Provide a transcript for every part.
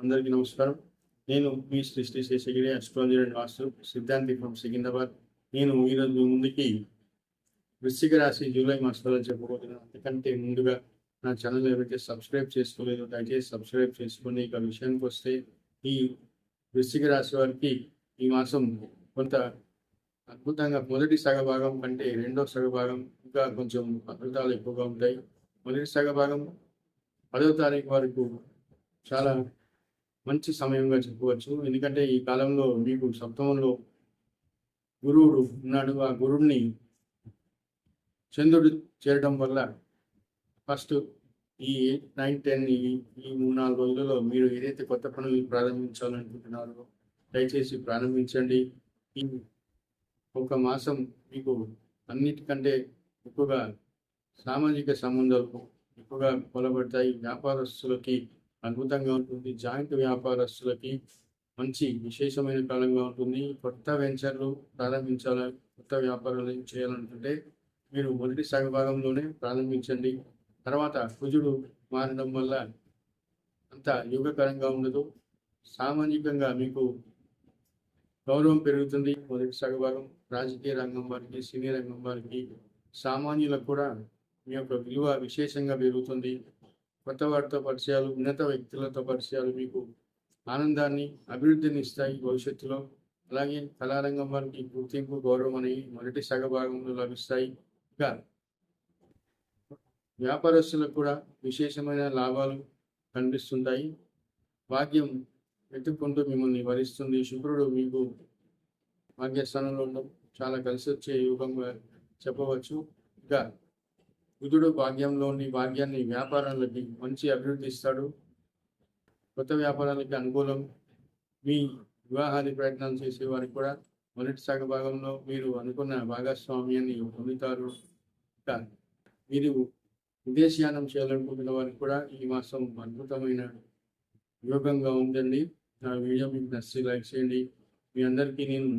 అందరికీ నమస్కారం. నేను మీ శ్రీ శ్రీ శేషగిరి అస్ట్రాలజీ అండ్ వాస్తు సిద్ధాంతి ఫ్రమ్ సికింద్రాబాద్. నేను ఈరోజు ముందుకి వృశ్చిక రాశి జూలై మాసంలో చెప్పబోతున్నాను అంతకంటే ముందుగా నా ఛానల్ ఎవరైతే సబ్స్క్రైబ్ చేసుకోలేదో దయచేసి సబ్స్క్రైబ్ చేసుకుని ఇక విషయానికి వస్తే ఈ వృశ్చిక రాశి వారికి ఈ మాసం కొంత అద్భుతంగా మొదటి సగభాగం కంటే రెండో సగభాగం ఇంకా కొంచెం అద్భుతాలు ఎక్కువగా ఉంటాయి. మొదటి సగభాగం భాగం పదవ తారీఖు వరకు చాలా మంచి సమయంగా చెప్పవచ్చు ఎందుకంటే ఈ కాలంలో మీకు సప్తమంలో గురువుడు ఉన్నాడు. ఆ గురుడిని చంద్రుడు చేరడం వల్ల ఫస్ట్ ఈ ఎయిట్ నైన్ టెన్ ఈ ఈ మూడు నాలుగు రోజులలో మీరు ఏదైతే కొత్త పనులు ప్రారంభించాలనుకుంటున్నారో దయచేసి ప్రారంభించండి. ఈ ఒక మాసం మీకు అన్నిటికంటే ఎక్కువగా సామాజిక సంబంధాలు ఎక్కువగా కొలబడతాయి. వ్యాపారస్తులకి అద్భుతంగా ఉంటుంది. జాయింట్ వ్యాపారస్తులకి మంచి విశేషమైన కాలంగా ఉంటుంది. కొత్త వెంచర్లు ప్రారంభించాలి కొత్త వ్యాపారాలు చేయాలనుకుంటే మీరు మొదటి సగభాగంలోనే భాగంలోనే ప్రారంభించండి. తర్వాత కుజుడు మారడం వల్ల అంత యోగకరంగా ఉండదు. సామాజికంగా మీకు గౌరవం పెరుగుతుంది. మొదటి సగభాగం రాజకీయ రంగం వారికి సినీ రంగం వారికి సామాన్యులకు కూడా మీ యొక్క విలువ విశేషంగా పెరుగుతుంది. కొత్త వారితో పరిచయాలు ఉన్నత వ్యక్తులతో పరిచయాలు మీకు ఆనందాన్ని అభివృద్ధిని ఇస్తాయి భవిష్యత్తులో. అలాగే కళారంగం వారికి గుర్తింపు గౌరవం అనేవి మొదటి సగ భాగంలో లభిస్తాయి. ఇంకా వ్యాపారస్తులకు కూడా విశేషమైన లాభాలు కనిపిస్తుంటాయి. భాగ్యం వెతుక్కుంటూ మిమ్మల్ని వరిస్తుంది. శుక్రుడు మీకు భాగ్యస్థానంలో ఉండడం చాలా కలిసి వచ్చే యుగంగా చెప్పవచ్చు. ఇంకా బుధుడు భాగ్యంలోని భాగ్యాన్ని వ్యాపారాలకి మంచి అభివృద్ధి ఇస్తాడు. కొత్త వ్యాపారాలకి అనుకూలం. మీ వివాహాది ప్రయత్నాలు చేసేవారికి కూడా మొదటి సగ భాగంలో మీరు అనుకున్న భాగస్వామ్యాన్ని పొందుతారు. మీరు విదేశయానం చేయాలనుకుంటున్న వారికి కూడా ఈ మాసం అద్భుతమైన యోగంగా ఉందండి. నా వీడియో మీకు నచ్చి లైక్ చేయండి. మీ అందరికీ నేను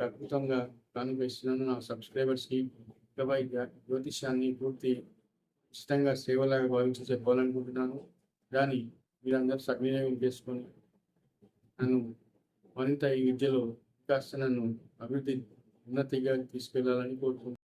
అద్భుతంగా కానుకరిస్తున్నాను. నా సబ్స్క్రైబర్స్కి వైద్య జ్యోతిష్యాన్ని పూర్తి ఉచితంగా సేవలాగా భావించి చెప్పాలనుకుంటున్నాను దాన్ని మీరందరూ సద్వినియోగం చేసుకొని నన్ను మరింత ఈ విద్యలో కాస్త నన్ను అభివృద్ధి ఉన్నతిగా తీసుకెళ్ళాలని కోరుకుంటున్నాను.